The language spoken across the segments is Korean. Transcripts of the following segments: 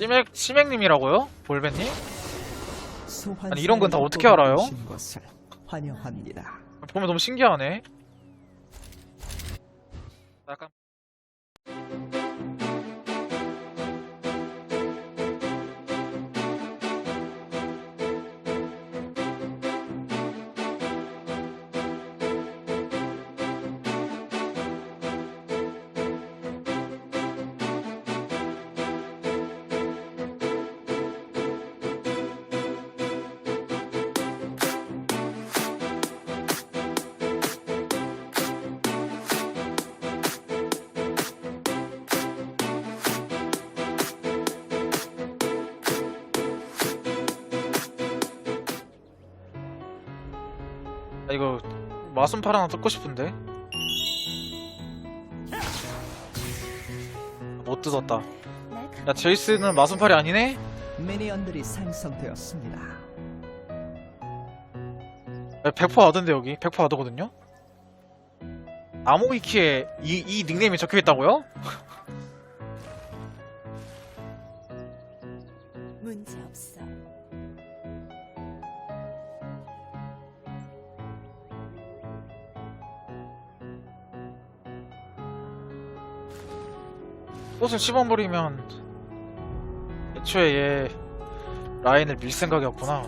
치맥, 치맥님이라고요? 볼벤님? 아니, 이런 건 다 어떻게 알아요? 것을 환영합니다. 보면 너무 신기하네. 약간 아, 이거 마순팔 하나 뜯고 싶은데 못 뜯었다. 야 제이스는 마순팔이 아니네? 미니언들이 생성되었습니다. 야, 100% 아던데 여기 100% 아더거든요? 아모이키에 이, 이 닉네임이 적혀있다고요? 꽃을 씹어버리면 애초에 얘 라인을 밀 생각이었구나.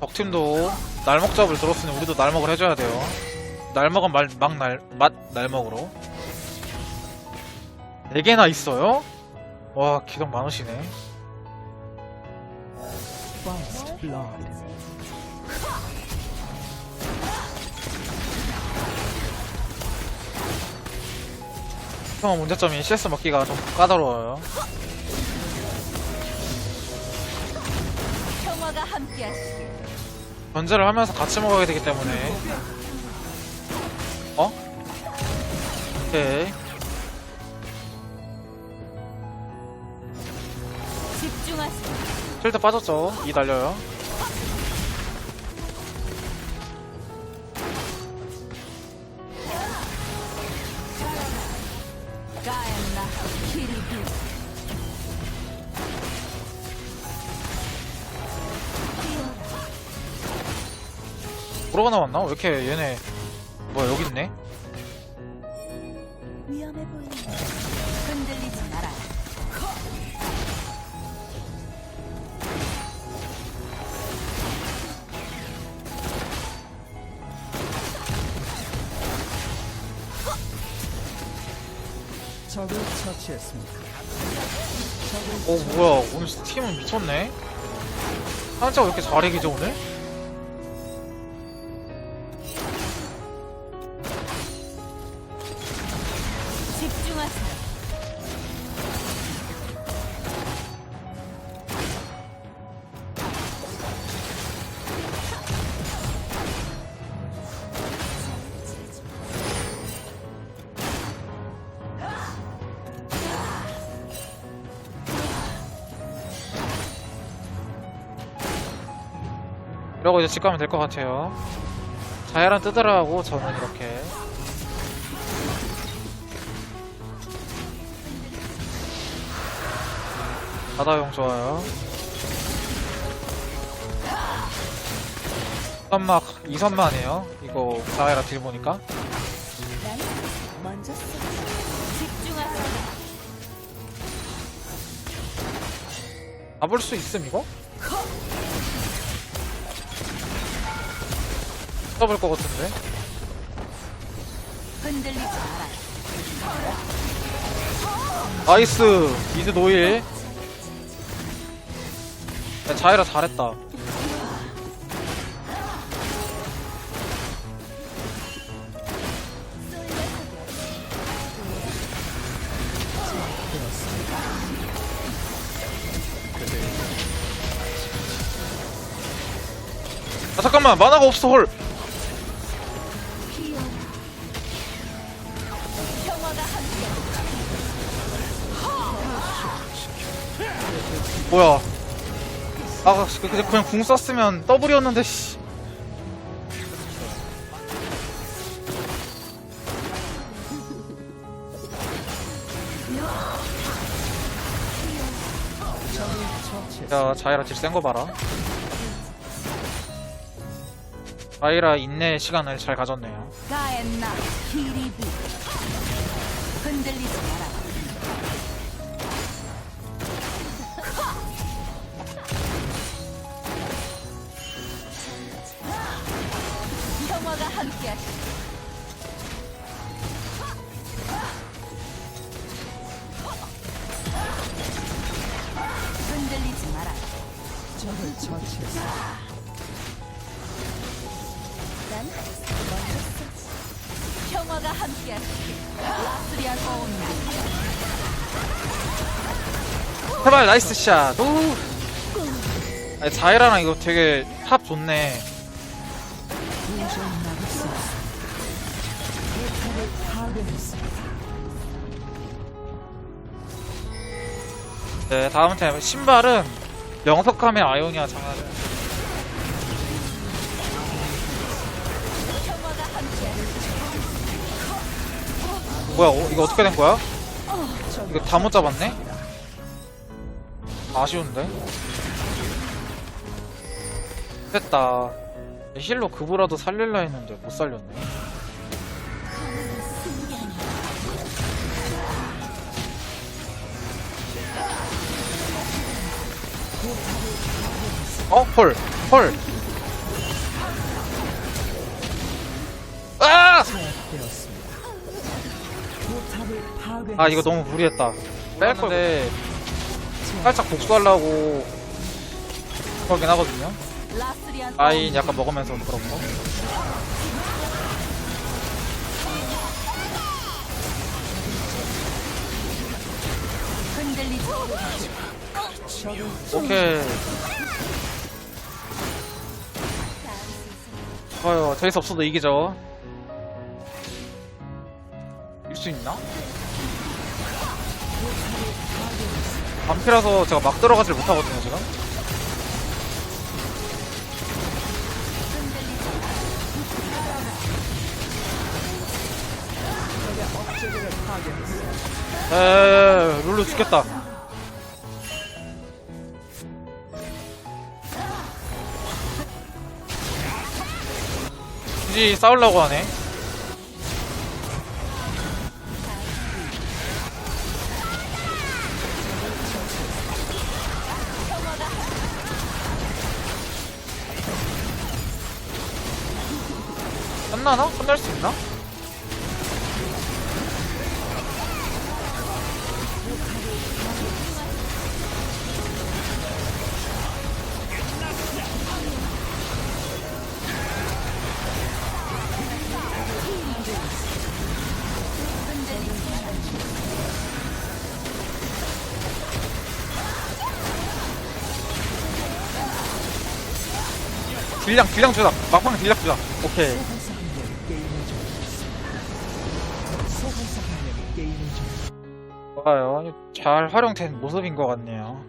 적팀도 날먹잡을 들었으니 우리도 날먹을 해줘야 돼요 날먹은 말, 막 날, 맛 날먹으로 4개나 있어요? 와 기동 많으시네 First Blood. 형 문제점이 CS 먹기가 좀 까다로워요. 견제를 하면서 같이 먹어야 되기 때문에 어? 오케이 집중하세요. 필드 빠졌죠? 이 달려요 가엔나 키리비. 뭐라고 나왔나? 왜 이렇게 얘네 뭐야 여기 있네? 위험해 보이는 흔들리지 마라. 적을 처치했습니다. 어 뭐야 오늘 팀은 미쳤네 한자 왜 이렇게 잘 이기죠 오늘? 이러고 이제 집 가면 될 것 같아요 자야란 뜨더라고 저는 이렇게 바다용 좋아요 선막 2선만이에요 이거 자야라 딜 보니까. 잡을 수 있음 이거? 잡을 것 같은데? 흔들리지 마라. 나이스! 미드 노일. 야, 자이라 잘했다. 아 잠깐만! 만화가 없어 헐 뭐야 아 그- 그냥 그냥 궁 썼으면 더블이었는데 씨. 야, 자이라 질센거 봐라. 자이라 인내 시간을 잘 가졌네요. 흔들리지 마라 흔들리지 마라 적을 처치했습니다. 난 평화가 함께하시길 라스리안 어운드 제발 나이스 샷. 오. 아니, 자이라랑 이거 되게 합 좋네. 도저히 네, 다음 템 신발은 영석함의 아이오니아 장화를. 뭐야? 어, 이거 어떻게 된 거야? 이거 다 못 잡았네? 아쉬운데? 됐다. 힐로 그부라도 살릴라 했는데 못 살렸네. 어? 헐. 헐. 아! 아 이거 너무 무리했다 뺄 건데 살짝 복수하려고 그러긴 하거든요 어운드. 약간 먹으면서 그런 거 오케이 좋아요 제이스 없어도 이기죠 이길 수 있나? 반피라서 제가 막 들어가질 못하거든요 지금. 에에 룰루 죽겠다 굳이 싸우려고 하네 끝나나? 끝날 수 있나? 딜량 딜량 주자. 막방 딜량 주자. 오케이. 좋아요. 잘 활용된 모습인 것 같네요